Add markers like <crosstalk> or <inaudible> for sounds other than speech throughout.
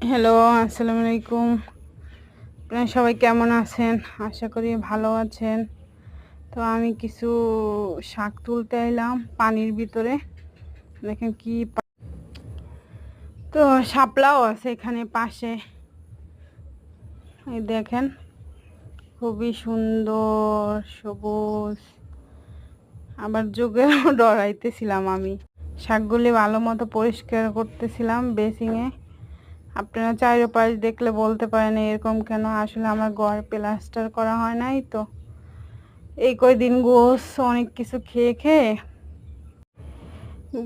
Hello, আসসালামু আলাইকুম। আপনারা সবাই কেমন আছেন? আশা করি ভালো আছেন। তো আমি কিছু শাক তুলতে এলাম পানির ভিতরে। দেখেন কি তো শাপলাও আছে এখানে পাশে। এই দেখেন, খুবই সুন্দর, সবুজ। আবার যোগেও <laughs> ডরাইতেছিলাম আমি। শাকগুলি ভালো মতো পরিষ্কার করতেছিলাম বেসিংয়ে। আপনারা চারিপাশ দেখলে বলতে পারেন এরকম কেন? আসলে আমার ঘর প্লাস্টার করা হয় নাই তো। এই কয়দিন গোস অনেক কিছু খেয়ে খেয়ে,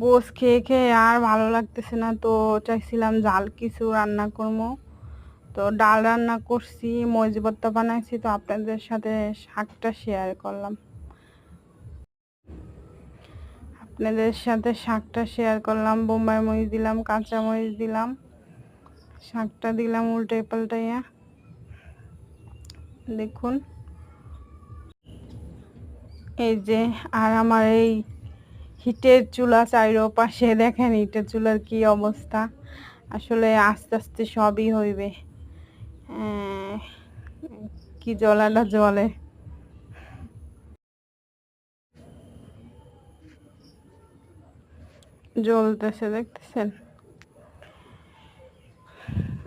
গোস খেয়ে খেয়ে আর ভালো লাগতেছে না তো। চাইছিলাম জাল কিছু রান্না করব। তো ডাল রান্না করছি ভর্তা বানাইছি, তো আপনাদের সাথে শাকটা শেয়ার করলাম। আপনাদের সাথে শাকটা শেয়ার করলাম, বোম্বাই মরিচ দিলাম, কাঁচা মরিচ দিলাম। শাকটা দিলাম উল্টে পাল্টাইয়া দেখুন। এই যে, আর আমার এই হিটের চুলা চাইরো পাশে দেখেন, হিটের চুলার কি অবস্থা। আসলে আস্তে আস্তে সবই হইবে। কি জলাটা জলে। জ্বলতেছে, দেখতেছেন?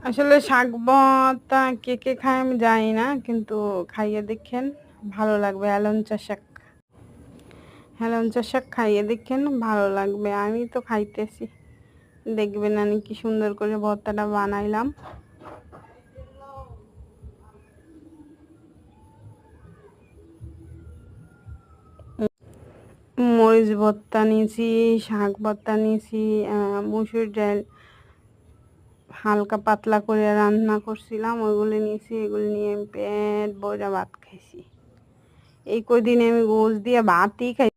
আসলে শাক ভর্তা কে কে খায় আমি জানি না, কিন্তু খাইয়ে দেখেন, ভালো লাগবে হেলঞ্চা শাক। হেলঞ্চা শাক খাইয়ে দেখেন, ভালো লাগবে। আমি তো খাইতেছি। দেখবেন আমি কি সুন্দর করে ভর্তাটা বানাইলাম। মরিচ ভর্তা নিয়েছি, শাক ভর্তা নিয়েছি মুসুর ডাল হালকা পাতলা করে রান্না করছিলাম, ওইগুলি নিয়েছি, এগুলি নিয়ে আমি পেট বইরা ভাত খাইছি। এই কদিনে আমি গোস দিয়ে ভাতই খাই।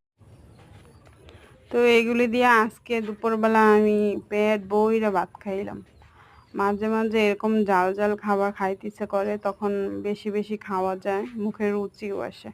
তো এগুলি দিয়ে আজকে দুপুরবেলা আমি পেট বইরা ভাত খাইলাম। মাঝে মাঝে এরকম জাল জাল খাবার খাইতে ইচ্ছে করে, তখন বেশি বেশি খাওয়া যায়, মুখে রুচিও আসে।